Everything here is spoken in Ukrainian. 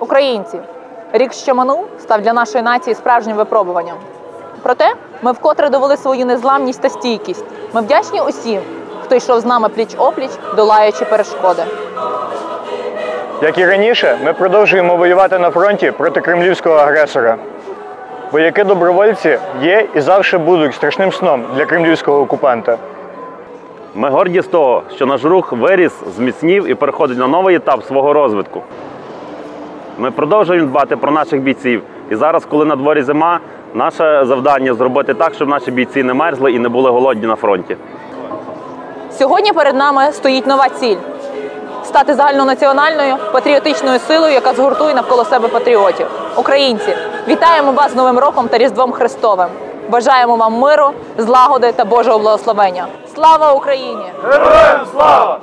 Українці, рік, що минув, став для нашої нації справжнім випробуванням. Проте ми вкотре довели свою незламність та стійкість. Ми вдячні усім, хто йшов з нами пліч опліч, долаючи перешкоди. Як і раніше, ми продовжуємо воювати на фронті проти кремлівського агресора. Вояки-добровольці є і завжди будуть страшним сном для кремлівського окупанта. Ми горді з того, що наш рух виріс, зміцнів і переходить на новий етап свого розвитку. Ми продовжуємо дбати про наших бійців. І зараз, коли на дворі зима, наше завдання зробити так, щоб наші бійці не мерзли і не були голодні на фронті. Сьогодні перед нами стоїть нова ціль стати загальнонаціональною патріотичною силою, яка згуртує навколо себе патріотів. Українці, вітаємо вас з Новим роком та Різдвом Христовим. Бажаємо вам миру, злагоди та Божого благословення. Слава Україні! Героям слава!